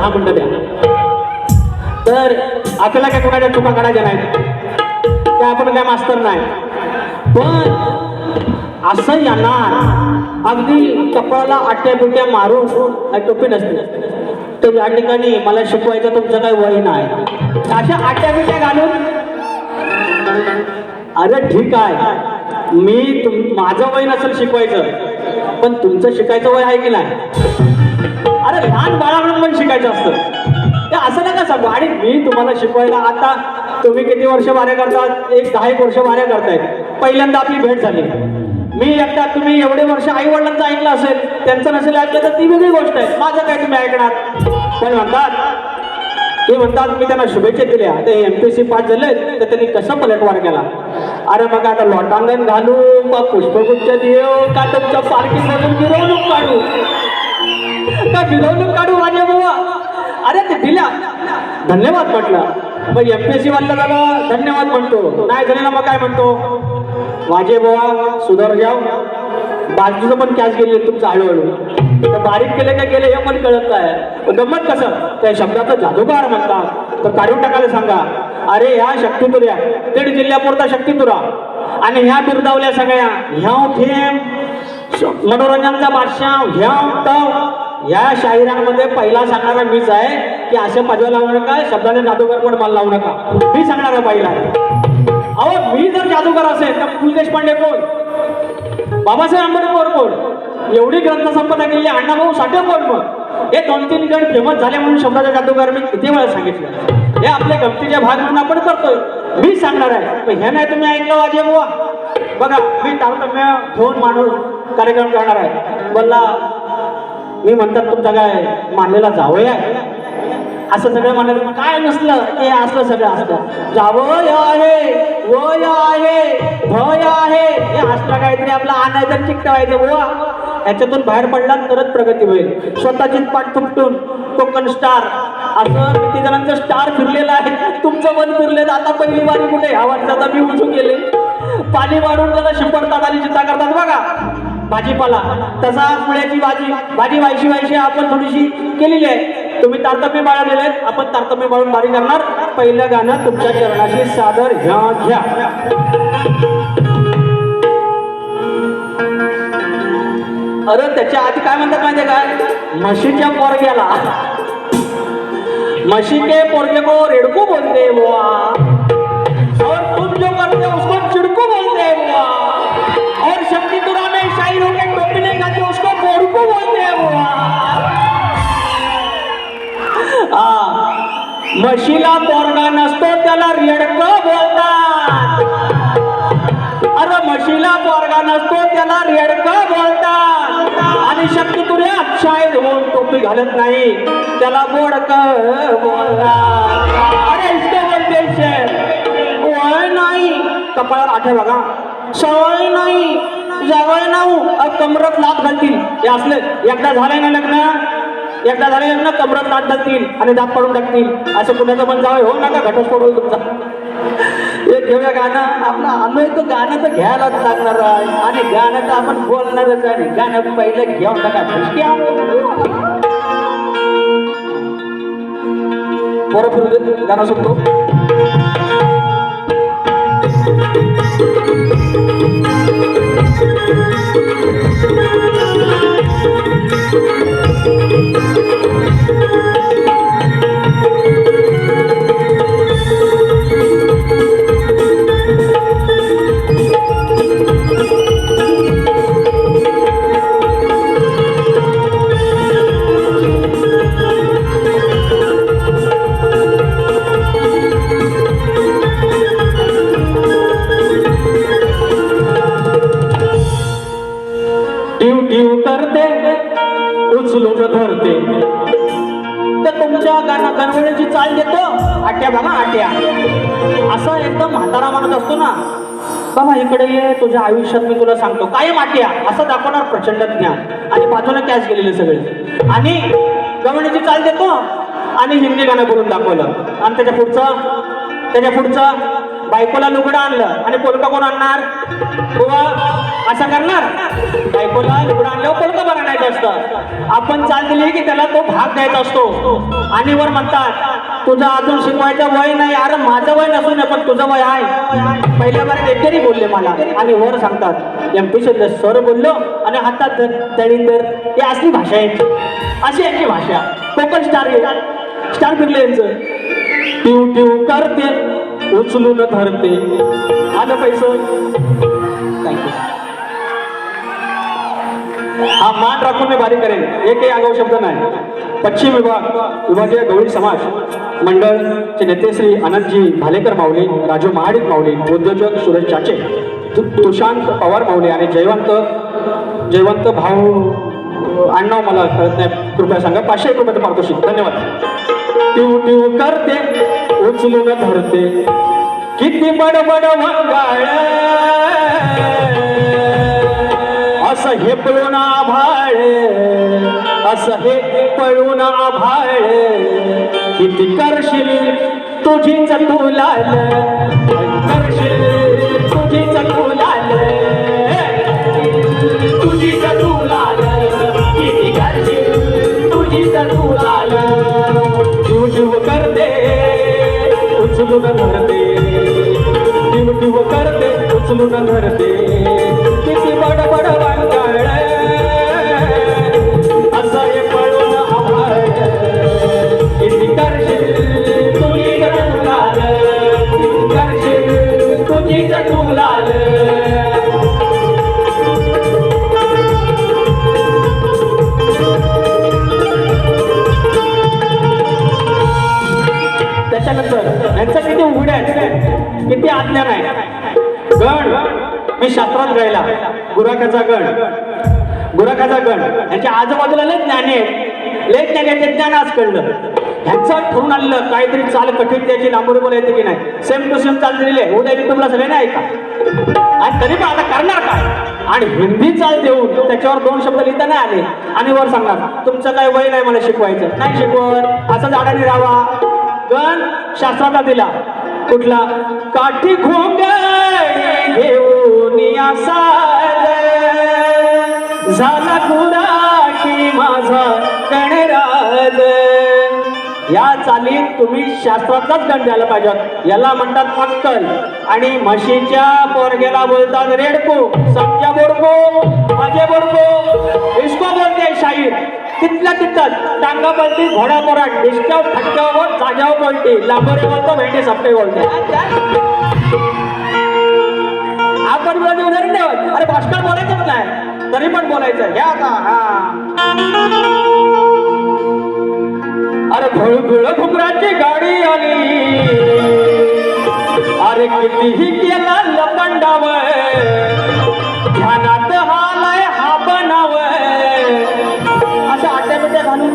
दहा मिनटं द्या. तर आपल्याला काय कोणाच्या चुका काढायच्या नाहीत? त्या आपण काय मास्तर नाही. पण असं येणार अगदी कपाळाला आट्या बिट्या मारून काही टोपी नसते तर या ठिकाणी मला शिकवायचं तुमचं काही वय नाही. अशा आट्या बिट्या घालून? अरे ठीक आहे. मी तुम माझं वय नसेल शिकवायचं पण तुमचं शिकायचं वय आहे की नाही? अरे लहान बाळाकडून पण शिकायचं असतं. ते असं नका सांगू. आणि मी तुम्हाला शिकवायला आता तुम्ही किती वर्ष वाऱ्या करतात? एक दहा एक वर्ष वाऱ्या करतायत पहिल्यांदा आपली भेट झाली. मी एकटा तुम्ही एवढे वर्ष आई वडिलांचं ऐकलं असेल त्यांचं नसेल ऐकलं तर ती वेगळी गोष्ट आहे. माझं काय तुम्ही ऐकणार? पण म्हणतात ते म्हणतात मी त्यांना शुभेच्छा दिल्या. ते एम पी सी पास झाले तर त्यांनी कसं पलटवार केला? अरे मग आता लॉटांगण घालू का पुष्पगुच्छ देऊ का तुमच्या पार्किंग मधून मिरवणूक काढू. का मिरवणूक काढू माझ्या बुवा. अरे ते दिल्या धन्यवाद म्हटलं. मग एम पी सी वाला झालं धन्यवाद म्हणतो. नाही झाले ना मग काय म्हणतो? माझे बुवा सुधार घ्याव बाजूचं पण कॅश गेले तुमचं हळूहळू. तर बारीक केले का गेले हे पण कळत नाही. गंमत कसं? त्या शब्दाचा जादूगार म्हणतात. तर काढून टाकायला सांगा. अरे ह्या शक्तितुऱ्या. तेड जिल्ह्यापुरता शक्तितुरा. आणि ह्या बिरदावल्या सगळ्या. ह्या थेंब मनोरंजनचा बादशाह. ह्या तव. या शाहिरांमध्ये पहिला सांगणारा मीच आहे की असे पदव्या लावू नका शब्दाने जादूगर पण मला लावू नका. मी सांगणारा पहिला अहो मी जर जादूगार असेल तर पु देशपांडे कोण? बाबासाहेब आंबेडकर कोण? एवढी ग्रंथसंपदा केलेली अण्णाभाऊ साठे कोण मग? हे दोन तीन गण फेमस झाले म्हणून शब्दाचा जादूगर मी किती वेळा सांगितलं. हे आपले गमतीचे भाग म्हणून आपण करतोय. मी सांगणार आहे. पण हे नाही तुम्ही ऐकलं वाजे बुवा. बघा मी तारतम्य ठेवून माणूस कार्यक्रम करणार आहे. बोलला मी म्हणतात तुमचा काय मानलेला जावं आहे? असं सगळं म्हणाले. काय नसलं ते असलं सगळं असतं. जावय आहे वय आहे भय आहे. हे असलं काहीतरी आपलं आणायचं चिकटवायचं बुवा. याच्यातून बाहेर पडला तरच प्रगती होईल. स्वतःची पाठ तुमटून कोकण स्टार. असं किती जणांचं स्टार फिरलेलं आहे. तुमचं मन फिरलेलं आता पहिली बारी कुठे? ह्या वर्षात मी उठून गेले. पाणी वाढून त्याला शिंपडतात आणि चिंता करतात. बघा. भाजीपाला. तसा मुळ्याची भाजी भाजी व्हायची व्हायची आपण थोडीशी केलेली आहे. तुम्ही तारतम्य बाळगलेले आहेत. आपण तारतम्य बाळून बारी करणार. पहिलं गाणं तुमच्या चरणाशी सादर घ्या घ्या. अरे त्याच्या आधी काय म्हणतात माहितीये काय म्हशीच्या पोरग्याला. म्हशी के पोरगे को रेडको बोलते हैं बुआ और तुम जो करते उसको म्हशीला पोरगा नसतो त्याला रेडक बोलतात. अरे म्हशीला पोरगा नसतो त्याला रेडक बोलतात. आणि शक्य तुला शाळेत होऊन टोपी घालत नाही त्याला बोडक बोलतात. अरे इतकं बोलते शे वय नाही. कपाळावर आठे बघा. सवय नाही. जवळ नाऊ. अ, कमरत लाभ घालतील. हे असले एकदा झालंय ना लग्न? एकदा झाले यांना कमरात लात घालतील आणि दात पडून टाकतील असं कुणाचं पण जावं हो नका घटस्फोट होईल तुमचा. एक घेऊया गाणं. आपलं आम्ही तो गाणं तर घ्यायलाच लागणार आहे. आणि गाणं तर आपण बोलणारच आहे. गाणं पहिलं घेऊ नका. बरोबर गाणं सुटतो. टिव बाबा इकडे ये तुझ्या आयुष्यात मी तुला सांगतो. काय माटिया असं दाखवणार प्रचंड ज्ञान. आणि बाजूला कॅच गेलेले सगळे. आणि गवळीची चाल देतो. आणि हिंदी गाणं बोलून दाखवलं. आणि त्याच्या पुढचं त्याच्या पुढचं बायकोला लुगडं आणलं. आणि पोलका कोण आणणार? बुवा असं करणार? बायकोला लुगडं आणल्यावर बरं बनणार असतं? आपण चाल दिली की त्याला तो भाग द्यायचा असतो. आणि वर म्हणतात तुझं अजून शिकवायचं वय नाही. अरे माझं वय नसून पण तुझं वय आहे. पहिल्या बार एकतरी बोलले मला. आणि वर सांगतात एम पी सर बोललो आणि हातात धर दळींदर ही असली भाषा आहे. अशी यांची भाषा. कोकण स्टार स्टार फिरले यांचं. ट्यू ट्यू करते उचलून धरते. आलं पैसं? थँक्यू हा मान राखून मी बारीक करेन. एकही आगाऊ शब्द नाही. पश्चिम विभाग विभागीय गवळी समाज मंडळचे नेते श्री आनंदजी भालेकर माऊली राजू महाडिक माऊली उद्योजक सुरेश चाचे तु- तुषांत पवार माऊली आणि जयवंत जयवंत भाऊ अण्णाव मला कळत नाही. कृपया सांगा पाचशे एक रुपयाचं पारितोषिक धन्यवाद. टिव टिव करते उचलून धरते. किती बडबड वंगाळ. असं हे पळून आभाळे असं हे पळून आभाळे. किती करशील तुझीच तू लाल करशील तुझीच तू लाल तुझीच तू लाल किती करशील तुझीच तू लाल जीव करते उचलून करते जीव जीव करते उचलून धरते किती बड बड गुराखाचा गण. गुराखाचा गण. यांच्या आजूबाजूला लय ज्ञाने लय ज्ञाने ते ज्ञान आज कळलं. ह्याचं ठरून आलेलं काहीतरी चाल कठीण त्याची लांबोरी बोला येते की नाही. सेम टू सेम चाल दिलेली आहे. उद्या तुम्हाला सगळे नाही ऐका आणि तरी पण आता करणार काय? आणि हिंदी चाल देऊन त्याच्यावर दोन शब्द लिहिता नाही आले. आणि वर सांगणार तुमचं काय वय नाही मला शिकवायचं. नाही शिकवत. असं झाडाने राहावा गण शास्त्राचा दिला. कुठला? काठी घोंगडी घेऊन या झाला गुराखी माझा गणराज. या चालीत तुम्ही शास्त्राचाच गण द्यायला पाहिजे याला म्हणतात अक्कल. आणि म्हशीच्या पोरगेला बोलतात रेडको. समजा बोडको माझे बोडको. इसको बोलते शाहीर. तिथल्या तिथं टांगा बोलती घोडा पोराट डिस्काव फटक्यावर जाग्यावर बोलते. लांबोरे बोलतो भेंडी सप्टे बोलते. आपण बोलते उदाहरण ठेवत? अरे भाषण बोलायचंच नाही तरी पण बोलायचं घ्या का हा. अरे घुळघुळ घुमराची गाडी आली. अरे कितीही केला लपंडाव ध्यानात हालाय हा बनाव. असं आट्या बिट्या घालून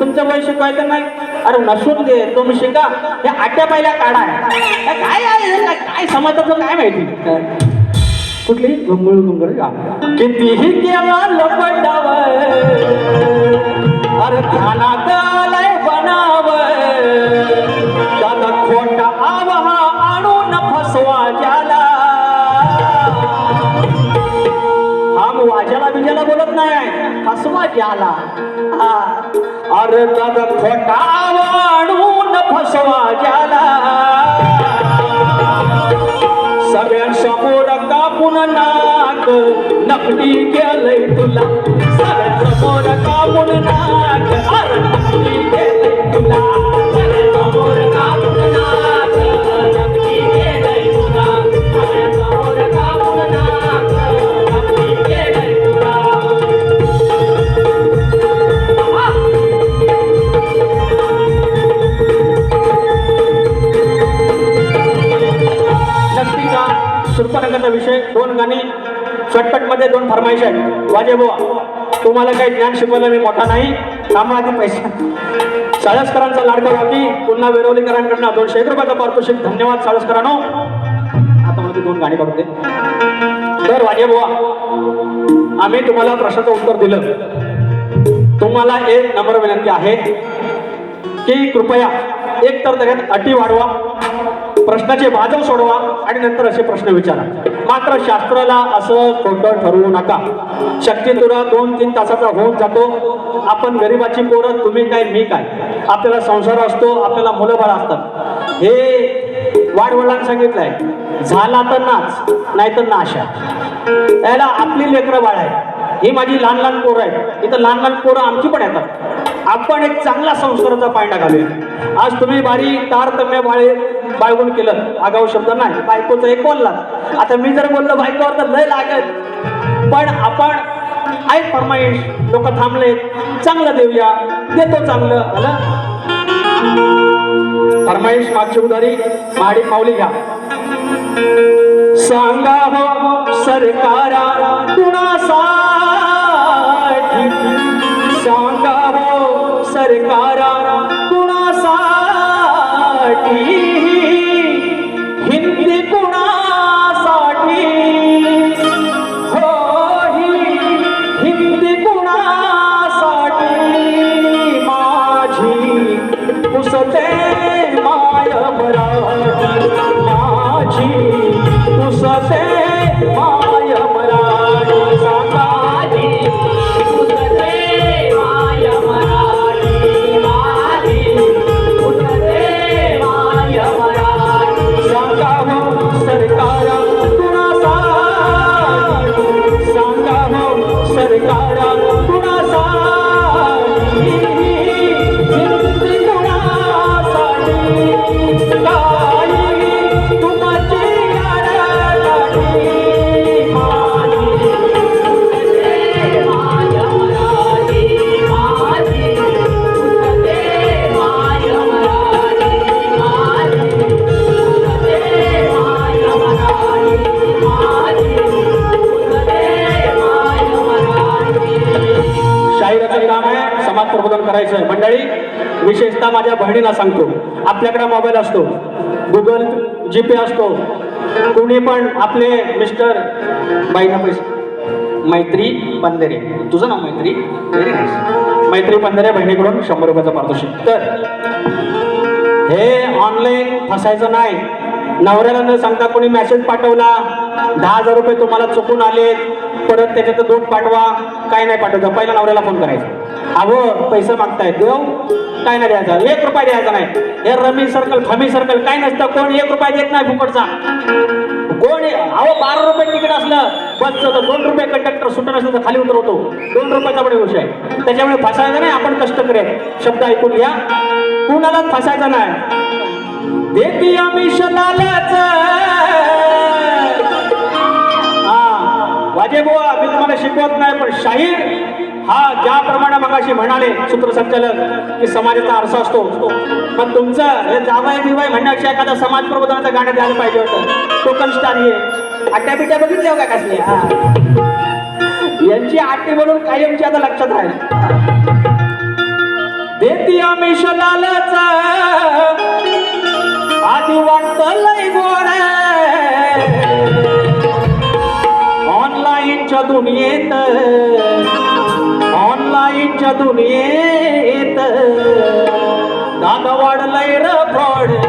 तुमचं वय शिकवायचं नाही. अरे नसून दे तुम्ही शिका. हे आट्या पहिल्या काढा. काय आहे? काय- काय काय माहिती? कुठली? घुंगळ घुंगळ का कितीही केला लपटाव अरे ध्यानात आलाय बनाव. त्याला खोटा आवा हा आणून फसवा ज्याला. हा मग वाजाला बिजाला बोलत नाही फसवा ज्याला. हा. अरे त्याला खोटा आव आणून फसवा ज्याला. सगळ्यांसमोर कापून नाक नकली केलंय तुला. सगळ्यांसमोर कापून नाक अरे नकली केलंय तुला. आहेत बाबा बुवा तुम्हाला काही ज्ञान शिकवलं मी मोठा नाही. कामा आधी पैसा. साळसकरांचा लाडका वाकी पुन्हा वेरवलीकरांकडनं दोनशे एक रुपयाचा पारितोषिक. धन्यवाद साळसकरांनो. आता मध्ये दोन गाणी काढते तर वाजे बुवा आम्ही तुम्हाला प्रश्नाचं उत्तर दिलं. तुम्हाला एक नंबर विनंती आहे की कृपया एक तर त्याच्यात अटी वाढवा. प्रश्नाचे वाजव सोडवा आणि नंतर असे प्रश्न विचारा. मात्र शास्त्राला असं खोटं ठरवू नका. शक्ती तुरा दोन तीन तासाचा होऊन जातो. आपण गरीबाची पोरं तुम्ही काय मी काय? आपल्याला संसार असतो आपल्याला मुलं बाळ असतात. हे वाडवडिलांनी सांगितलंय. झाला तर नाच नाही तर नाशा. याला आपली लेकरं बाळ आहे. ही माझी लहान लहान पोरं आहेत. इथं लहान लहान पोरं आमची पण येतात. आपण एक चांगला संस्काराचा पायंडा घालूया. आज तुम्ही बारी तारतम्य बाळे बाळगून केलं. आगाऊ शब्द नाही. बायकोचं एक बोलला. आता मी जर बोललो बायकोवर तर लय लागत पण आपण ऐक फरमाईश. लोक थांबले चांगलं देऊया. देतो चांगलं. आलं फरमाईश मागची उदारी माडी पावली घ्या. सांगा हो सरकारा कुणासाठी? सांगा हो सरकारा माझ्या सांगतो. आपल्याकडे मोबाईल असतो. गुगल जी पे असतो. कोणी पण आपले मिस्टर बाईना पैसे. मैत्री पंधरे. तुझं नाव मैत्री? व्हेरी नाईस मैत्री पंधरे बहिणीकडून शंभर रुपयाचा पारितोषिक. तर हे ऑनलाईन फसायचं नाही. नवऱ्याला न सांगता कोणी मेसेज पाठवला दहा हजार रुपये तुम्हाला चुकून आले परत त्याच्यात दोन पाठवा काय नाही पाठवतं. पहिला नवऱ्याला फोन करायचा. अहो पैसे मागताय देव काय नाही द्यायचा. एक रुपया द्यायचा नाही. हे रमी सर्कल खमी सर्कल काय नसतं. कोण एक रुपया देत नाही फुकटचा. कोण अहो बारा रुपये तिकीट असलं बसचं तर दोन रुपये कंडक्टर सुटत असलं तर खाली उतरवतो. दोन रुपयाचा पण विषय आहे. त्याच्यामुळे फसायचं नाही आपण कष्ट करेल शब्द ऐकून घ्या. कुणालाच फसायचं नाही. देती आम्ही शलालाच हा वाजे बुवा मी तुम्हाला शिकवत नाही पण शाहीर हा ज्याप्रमाणे मगाशी म्हणाले सूत्रसंचालक की समाजाचा आरसा असतो. पण तुमचं हे जावाय बिवाय म्हणण्यापेक्षा एखादा समाज प्रबोधनाचं गाणं द्यायला पाहिजे होतं. कोकण स्टार हे आट्या बिट्या बघितल्या का कसले हा. यांची आटी म्हणून कायमची आता लक्षात राहील. देती आम्ही शलालाच आधी वाटत लय गोड. ऑनलाईनच्या दुनियेत. ऑनलाईनच्या दुनियेत. दादा वाढलंय र फ्रॉड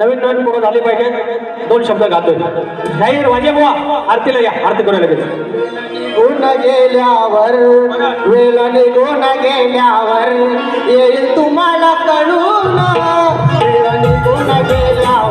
नवीन नवीन पोरं झाली पाहिजे दोन शब्द गातोय जाहीर वाजे बुवा. आरतीला या. आरती करूया लगेच. गुण गेल्यावर वेळ निघून गेल्यावर येईल तुम्हाला कळून वेळ निघून गेल्यावर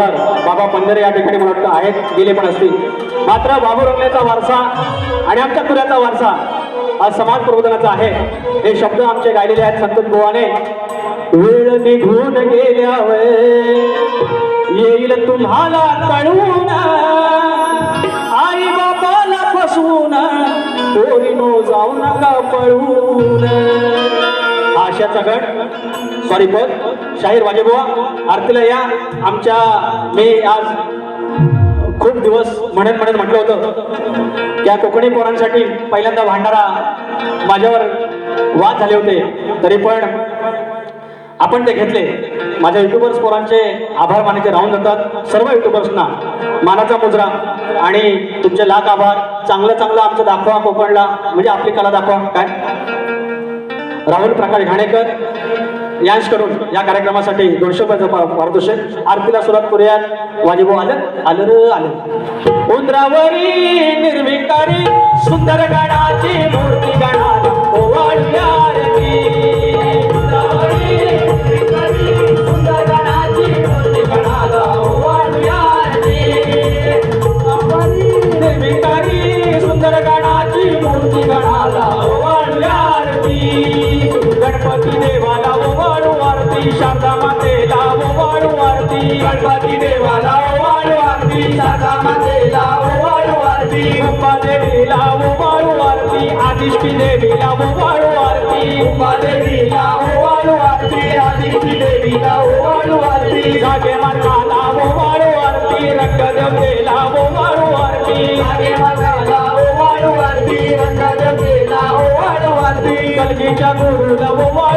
खासदार बाबा पंधरे या ठिकाणी मला वाटतं आहेत गेले पण असतील. मात्र बाबू रंगल्याचा वारसा आणि आमच्या तुऱ्याचा वारसा हा समाज प्रबोधनाचा आहे. हे शब्द आमचे गायलेले आहेत संत गोवाने. वेळ निघून गेल्यावर येईल तुम्हाला कळवून आई बाबाला फसवून नो जाऊ नका पळवून आशियाचा गट सॉरी पद शाहीर वाजेबुवा आरतीला या. आमच्या मी आज खूप दिवस म्हणत म्हणत म्हटलं होतं या कोकणी पोरांसाठी पहिल्यांदा भांडारा माझ्यावर वाद झाले होते. तरी पण आपण ते घेतले. माझ्या युट्यूबर्स पोरांचे आभार मानायचे राहून जातात. सर्व युट्यूबर्सना मानाचा मुजरा आणि तुमचे लाख आभार. चांगलं चांगलं आमचं दाखवा कोकणला. म्हणजे आपली कला दाखवा. काय? राहुल प्रकाश घाणेकर यांश करून या कार्यक्रमासाठी दोनशे रुपयाचं पारदर्शक पारितोषिक. आरतीला सुरुवात करूयात वाजेबो आलं? आलं र आलं. उंदरावरी निर्विकारी सुंदर गणाची मूर्ती गणाला जागे मार्गाला ओवाळू आरती रंगदेवतेला ओवाळू आरती जागे मार्गाला ओवाळू आरती रंगदेवतेला ओवाळू आरती कलगीच्या गुरुला ओवाळू